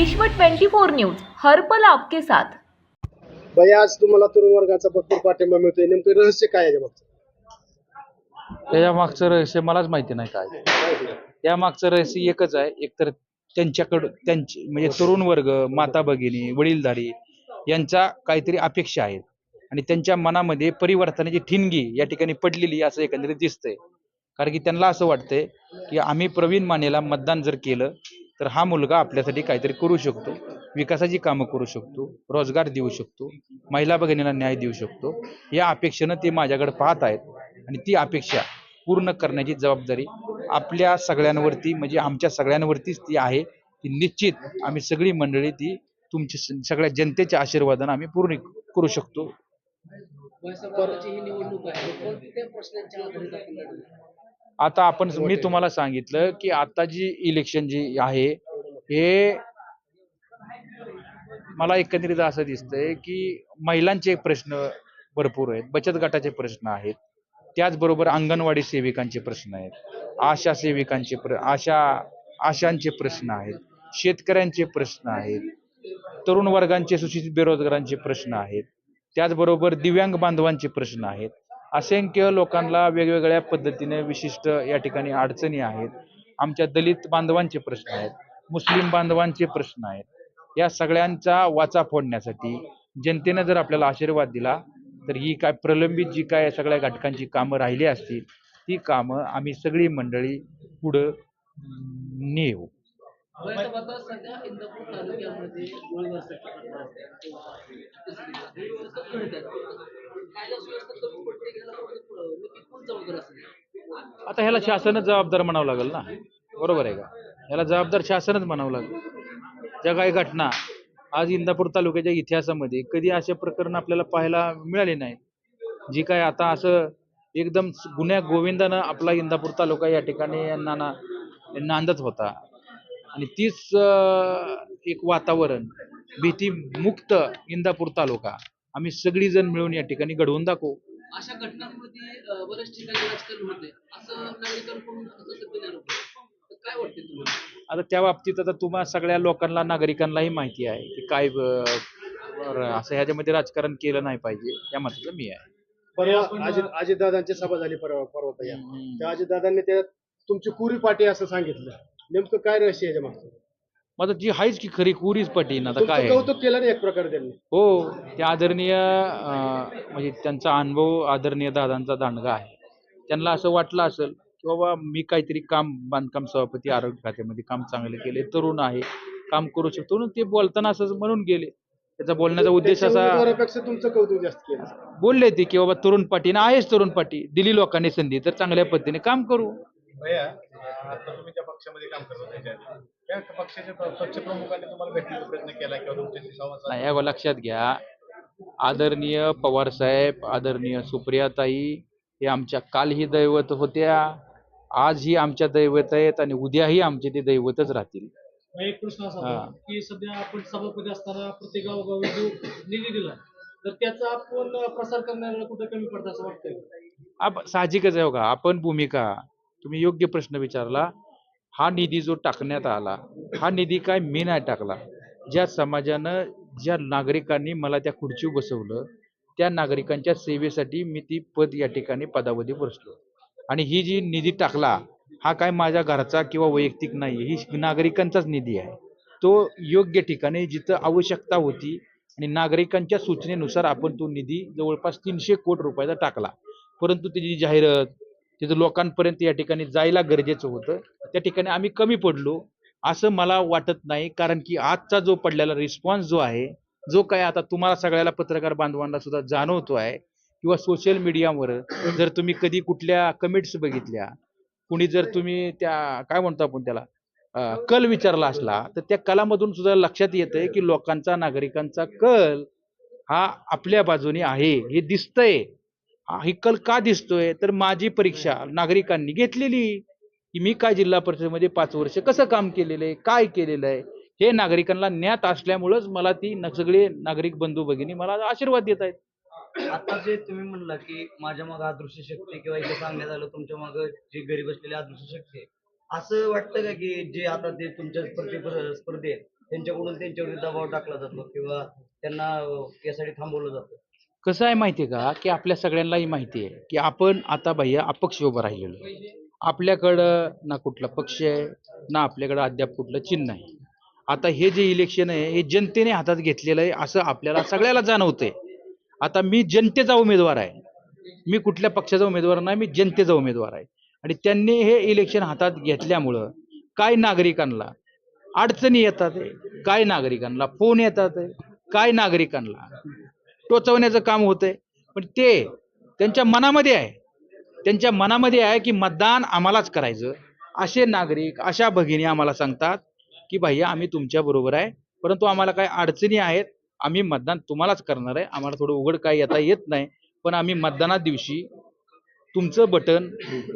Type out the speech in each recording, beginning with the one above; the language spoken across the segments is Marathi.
विश्व 24 न्यूज हर्पल आपके साथ. भैया आज तुम्हाला तरुण वर्गाचा भरपूर पाठिंबा मिळतोय. नेमकं रहस्य काय आहे याच्या त्याच्या मागचं रहस्य मलाच माहिती नाही काय मागचं? या मागचं रहस्य एकच आहे. एकतर त्यांच्याकडं त्यांची म्हणजे तरुण वर्ग माता भगिनी वडीलधारी यांच्या काहीतरी अपेक्षा आहेत आणि त्यांच्या मनामध्ये परिवर्तनाची ठिणगी या ठिकाणी पडलेली असं एकंदरीत दिसतंय. कारण की त्यांना असं वाटतंय की आम्ही प्रवीण मानेला मतदान जर केलं तर हा मुलगा आपल्यासाठी काहीतरी करू शकतो. विकासाची कामं करू शकतो. रोजगार देऊ शकतो. महिला भगिनीला न्याय देऊ शकतो. या अपेक्षेनं ते माझ्याकडे पाहत आहेत. आणि ती अपेक्षा पूर्ण करण्याची जबाबदारी आपल्या सगळ्यांवरती म्हणजे आमच्या सगळ्यांवरतीच ती आहे. ती निश्चित आम्ही सगळी मंडळी ती तुमची सगळ्या जनतेच्या आशीर्वादानं आम्ही पूर्ण करू शकतो. आता आपण मी तुम्हाला सांगितलं की आता जी इलेक्शन जी आहे हे मला एकंदरीत असं दिसतंय की महिलांचे प्रश्न भरपूर आहेत बचत गटाचे प्रश्न आहेत त्याचबरोबर अंगणवाडी सेविकांचे प्रश्न आहेत आशा सेविकांचे प्र आशा आशांचे प्रश्न आहेत शेतकऱ्यांचे प्रश्न आहेत तरुण वर्गांचे सुशिक्षित बेरोजगारांचे प्रश्न आहेत त्याचबरोबर दिव्यांग बांधवांचे प्रश्न आहेत असंख्य लोकांना वेगवेगळ्या पद्धतीने विशिष्ट या ठिकाणी अडचणी आहेत. आमच्या दलित बांधवांचे प्रश्न आहेत मुस्लिम बांधवांचे प्रश्न आहेत. या सगळ्यांचा वाचा फोडण्यासाठी जनतेनं जर आपल्याला आशीर्वाद दिला तर ही काय प्रलंबित जी काय सगळ्या घटकांची कामं राहिली असतील ती कामं आम्ही सगळी मंडळी पुढं नेऊ. आता ह्याला शासनच जबाबदार म्हणावं लागेल ना? बरोबर आहे का? ह्याला जबाबदार शासनच म्हणावं लागेल. ज्या काही घटना आज इंदापूर तालुक्याच्या इतिहासामध्ये कधी असे प्रकरण आपल्याला पाहायला मिळाले नाही जी काय आता असं एकदम गुन्ह्या गोविंदानं आपला इंदापूर तालुका या ठिकाणी नाना नांदत होता. आणि तीच एक वातावरण भीतीमुक्त इंदापूर तालुका आम्ही सगळीजण मिळून या ठिकाणी घडवून दाखवू. अशा घटनांमध्ये बऱ्याच ठिकाणी राजकारण होते असं नागरिकांकडून असं सत्य आरोप काय वाटते तुम्हाला? आता त्या बाबतीत आता तुम्हा सगळ्या लोकांना नागरिकांनाही माहिती आहे की काय असं ह्याच्यामध्ये राजकारण केलं नाही पाहिजे या मताचं मी आहे. परवा अजित अजितदादांची सभा झाली परवा परवा त्या अजितदादांनी त्या तुमची कुरी पाठी असं सांगितलं. नेमकं काय रहस्य आहे याच्या मागचं? मग आता जी आहेच की खरी कुरीच पटीन आता काय? आहे? कौतुक केलं ना एक प्रकारे त्यांनी? हो ते आदरणीय अं, म्हणजे त्यांचा अनुभव आदरणीय दादांचा दांडगा आहे. त्यांना असं वाटलं असेल की बाबा मी काहीतरी काम बांधकाम सभापती आरोग्य खात्यामध्ये काम चांगले केले तरुण आहे काम करू शकतो. म्हणून ते बोलताना असं म्हणून गेले. त्याचा बोलण्याचा उद्देश त्यांच्या असा उमेदवारापेक्षा तुमचं कौतुक जास्त केलं. बोलले ते की बाबा तरुण ना आहेच तरुण पाठी दिली लोकांनी संधी तर चांगल्या पद्धतीने काम करू. भैया आता तुम्ही ज्या पक्षामध्ये काम करत होता त्याच्यात, त्या पक्षाच्या पक्षप्रमुखांनी तुम्हाला भेटण्याचा प्रयत्न केला किंवा तुमच्याशी संवाद साधला? नाही लक्षात घ्या आदरणीय पवारसाहेब आदरणीय सुप्रियाताई हे आमच्या कालही दैवत होत्या आजही आमच्या दैवत आहेत आणि उद्याही आमचे ते दैवतच राहतील एक प्रश्न असा हा. की सध्या आपण सभापती असताना प्रत्येक गावोगावी जो निधी दिला तर त्याचा आपण प्रसार करण्याला कुठे कमी पडतं असं वाटतंय आप साहजिकच आहे बघा आपण भूमिका तुम्ही योग्य प्रश्न विचारला हा निधी जो टाकण्यात आला हा निधी काय मी नाही टाकला. ज्या समाजानं ज्या नागरिकांनी मला त्या खुर्चीवर बसवलं त्या नागरिकांच्या सेवेसाठी मी ती पद या ठिकाणी पदावधी बसलो. आणि ही जी निधी टाकला हा काय माझ्या घरचा किंवा वैयक्तिक नाही ही नागरिकांचाच निधी आहे. तो योग्य ठिकाणी जिथं आवश्यकता होती आणि नागरिकांच्या सूचनेनुसार आपण तो निधी जवळपास तीनशे कोटी रुपयाचा टाकला. परंतु त्याची जाहिरात तिथं लोकांपर्यंत या ठिकाणी जायला गरजेचं होतं. त्या ठिकाणी आम्ही कमी पडलो असं मला वाटत नाही. कारण की आजचा जो पडलेला रिस्पॉन्स जो आहे जो काय आता तुम्हाला सगळ्याला पत्रकार बांधवांना सुद्धा जाणवतो आहे किंवा सोशल मीडियावर जर तुम्ही कधी कुठल्या कमेंट्स बघितल्या कुणी जर तुम्ही त्या काय म्हणतो आपण त्याला कल विचारला असला तर त्या कलामधून सुद्धा लक्षात येतंय की लोकांचा नागरिकांचा कल हा आपल्या बाजूने आहे हे दिसतंय. ही कल का दिसतोय? तर माझी परीक्षा नागरिकांनी घेतलेली. की मी काय जिल्हा परिषदेमध्ये पाच वर्ष कसं काम केलेलं आहे? काय केलेलं आहे? हे नागरिकांना ज्ञात असल्यामुळंच मला ती सगळे नागरिक बंधू भगिनी मला आशीर्वाद देत आहेत. आता जे तुम्ही म्हणला की माझ्या मागे अदृश्य शक्ती किंवा इथे सांगण्यात आलं तुमच्या मागे जे गरीब असलेले अदृश्य शक्ती आहे. असं वाटतं का की जे आता ते तुमच्या स्पर्धे स्पर्धे त्यांच्याकडून त्यांच्यावर दबाव टाकला जातो किंवा त्यांना यासाठी थांबवलं जातं? कसं आहे माहिती आहे का? की आपल्या सगळ्यांनाही माहिती आहे की आपण आता भैया अपक्ष उभं राहिलेलो आपल्याकडं ना कुठला पक्ष आहे ना आपल्याकडं अद्याप कुठलं चिन्ह आहे. आता हे जे इलेक्शन आहे हे जनतेने हातात घेतलेलं आहे असं आपल्याला सगळ्याला जाणवतंय. आता मी जनतेचा उमेदवार आहे. मी कुठल्या पक्षाचा उमेदवार नाही मी जनतेचा उमेदवार आहे. आणि त्यांनी हे इलेक्शन हातात घेतल्यामुळं काय नागरिकांना अडचणी येतात काय नागरिकांना फोन येतात काय नागरिकांना? टोचवण्याचं काम होतंय. पण ते त्यांच्या मनामध्ये आहे. त्यांच्या मनामध्ये आहे की मतदान आम्हालाच करायचं. असे नागरिक अशा भगिनी आम्हाला सांगतात की भैया आम्ही तुमच्या बरोबर आहे. परंतु आम्हाला काही अडचणी आहेत. आम्ही मतदान तुम्हालाच करणार आहे. आम्हाला थोडं उघड काय येता येत नाही. पण आम्ही मतदाना दिवशी तुमचं बटन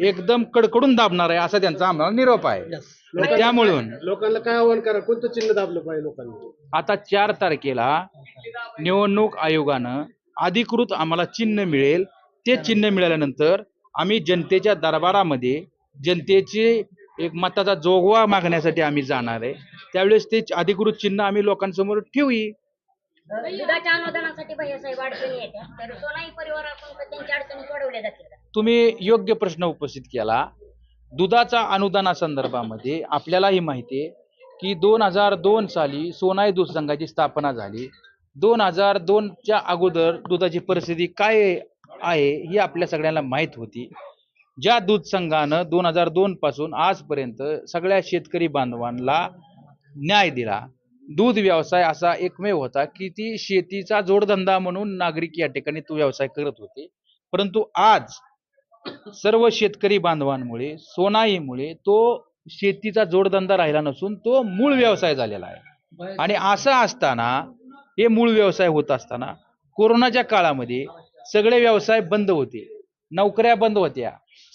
एकदम कडकडून दाबणार आहे असा त्यांचा आम्हाला निरोप आहे. आणि त्यामुळून लोकांना काय आव्हान करा? कोणतं चिन्ह दाबलं पाहिजे लोकांनी? आता चार तारखेला निवडणूक आयोगानं अधिकृत आम्हाला चिन्ह मिळेल. ते चिन्ह मिळाल्यानंतर आम्ही जनतेच्या दरबारामध्ये जनतेचे एक मताचा जोगवा मागण्यासाठी आम्ही जाणार आहे. त्यावेळेस ते अधिकृत चिन्ह आम्ही लोकांसमोर ठेवू? तुम्ही योग्य प्रश्न उपस्थित केला. दुधाचा अनुदानासंदर्भामध्ये आपल्यालाही माहिती आहे की दोन हजार दोन साली सोनाई दूध संघाची स्थापना झाली. दोन हजार दोनच्या अगोदर दुधाची परिस्थिती काय आहे ही आपल्या सगळ्यांना माहीत होती. ज्या दूध संघानं दोन हजार दोन पासून आजपर्यंत सगळ्या शेतकरी बांधवांना न्याय दिला. दूध व्यवसाय असा एकमेव होता की ती शेतीचा जोडधंदा म्हणून नागरिक या ठिकाणी तो व्यवसाय करत होते. परंतु आज सर्व शेतकरी बांधवांमुळे सोनाईमुळे तो शेतीचा जोडधंदा राहिला नसून तो मूळ व्यवसाय झालेला आहे. आणि असं असताना हे मूळ व्यवसाय होत असताना कोरोनाच्या काळामध्ये सगळे व्यवसाय बंद होते. नोकऱ्या बंद होत्या.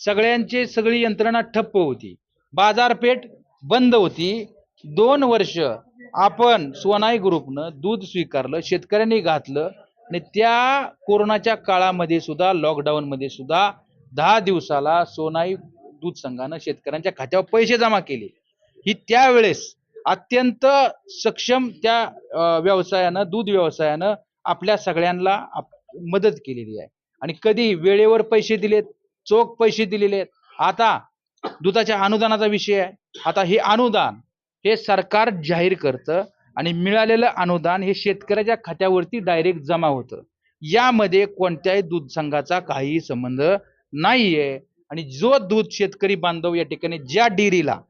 सगळ्यांची सगळी यंत्रणा ठप्प होती. बाजारपेठ बंद होती. दोन वर्ष आपण सोनाई ग्रुपनं दूध स्वीकारलं शेतकऱ्यांनी घातलं आणि त्या कोरोनाच्या काळामध्ये सुद्धा लॉकडाऊनमध्ये सुद्धा दहा दिवसाला सोनाई दूध संघानं शेतकऱ्यांच्या खात्यावर पैसे जमा केले. ही त्यावेळेस अत्यंत सक्षम त्या व्यवसायानं दूध व्यवसायानं आपल्या सगळ्यांना आप- मदत केलेली आहे. आणि कधी वेळेवर पैसे दिलेत चोख पैसे दिलेले आहेत. आता दुधाच्या अनुदानाचा विषय आहे. आता हे अनुदान हे सरकार जाहीर करतं आणि मिळालेलं अनुदान हे शेतकऱ्याच्या खात्यावरती डायरेक्ट जमा होतं. यामध्ये कोणत्याही दूध संघाचा काहीही संबंध नाहीये. आणि जो दूध शेतकरी बांधव या ठिकाणी ज्या डेअरीला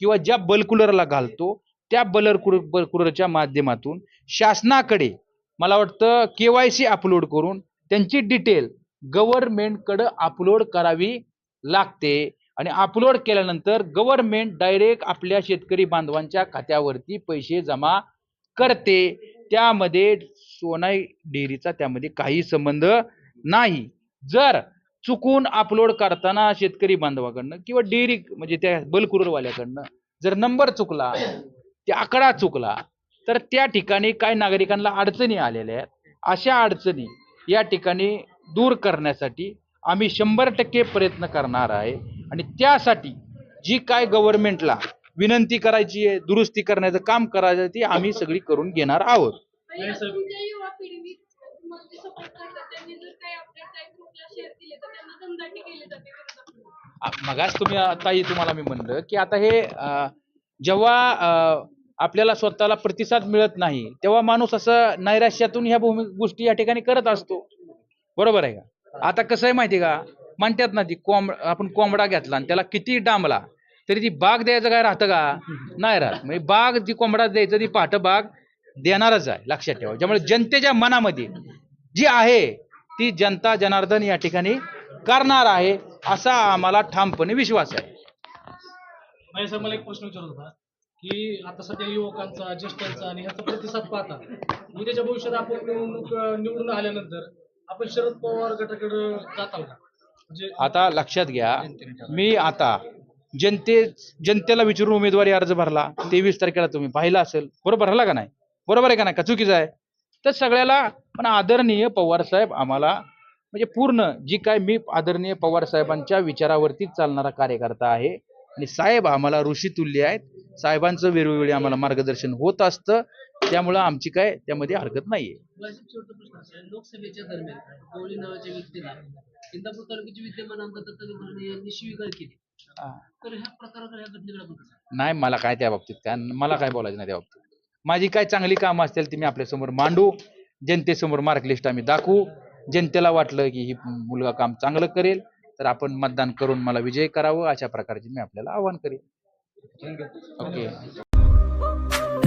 किंवा ज्या बल्कुलरला घालतो त्या बलर बल्कुलरच्या माध्यमातून शासनाकडे मला वाटतं के वाय सी अपलोड करून त्यांची डिटेल गव्हर्नमेंटकडं अपलोड करावी लागते. आणि अपलोड केल्यानंतर गव्हर्नमेंट डायरेक्ट आपल्या शेतकरी बांधवांच्या खात्यावरती पैसे जमा करते. त्यामध्ये सोनाई डेअरीचा त्यामध्ये काही संबंध नाही. जर चुकून अपलोड करताना शेतकरी बांधवाकडनं किंवा डेअरी म्हणजे त्या बल्कुरवाल्याकडनं जर नंबर चुकला ते आकडा चुकला तर त्या ठिकाणी काही नागरिकांना अडचणी आलेल्या आहेत. अशा अडचणी या ठिकाणी दूर करण्यासाठी आम्ही शंभर टक्के प्रयत्न करणार आहे. आणि त्यासाठी जी काय गव्हर्नमेंटला विनंती करायची आहे दुरुस्ती करण्याचं काम करायचं ती आम्ही सगळी करून घेणार आहोत. मगाच तुम्ही आताही तुम्हाला मी म्हणलं की आता हे जेव्हा आपल्याला स्वतःला प्रतिसाद मिळत नाही तेव्हा माणूस असं नैराश्यातून ह्या भूमी गोष्टी या ठिकाणी करत असतो. बरोबर आहे का? आता कसं आहे माहिती आहे का? म्हणतात ना ती कोंब आपण कोंबडा घेतला आणि त्याला किती डांबला तरी ती बाग द्यायचं काय राहतं का? नाही राहत. म्हणजे बाग जी कोंबडा द्यायचं ती पहाट बाग देणारच आहे लक्षात ठेवा. त्यामुळे जनतेच्या मनामध्ये जी आहे ती जनता जनार्दन या ठिकाणी करणार आहे असा आम्हाला ठामपणे विश्वास आहे. मला एक प्रश्न विचारत होता की आता सध्या युवकांचा ज्येष्ठांचा आणि ह्याचा प्रतिसाद पाहता उद्याच्या भविष्यात आपण निवडणूक निवडून आल्यानंतर आपण शरद पवार गटाकडे जाताल का? म्हणजे आता लक्षात घ्या मी आता जनते जनतेला विचारून उमेदवारी अर्ज भरला तेवीस तारखेला तुम्ही पाहिला असेल बरोबर भरला का नाही? बरोबर आहे का नाही? का चुकीचं आहे? तर सगळ्याला पण आदरणीय पवार साहेब आम्हाला म्हणजे पूर्ण जी काय मी आदरणीय पवार साहेबांच्या विचारावरतीच चालणारा कार्यकर्ता आहे. आणि साहेब आम्हाला ऋषी तुल्य आहेत. साहेबांचं वेळोवेळी आम्हाला मार्गदर्शन होत असतं. त्यामुळं आमची काय त्यामध्ये हरकत नाहीये. लोकसभेच्या दरम्यान हा. नाही मला काय त्या बाबतीत काय मला काय बोलायचं नाही त्या बाबतीत. माझी काय चांगली कामं असतील ती मी आपल्यासमोर मांडू. जनतेसमोर मार्कलिस्ट आम्ही दाखवू. जनतेला वाटलं की ही मुलगा काम चांगलं करेल तर आपण मतदान करून मला विजय करावं अशा प्रकारचे मी आपल्याला आवाहन करेन. ओके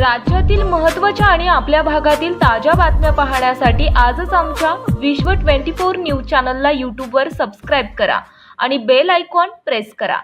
राज्यातील महत्त्वाच्या आणि आपल्या भागातील ताज्या बातम्या पाहण्यासाठी आजच आमच्या विश्व 24 न्यूज चॅनलला यूट्यूबवर सबस्क्राईब करा आणि बेल आयकॉन प्रेस करा.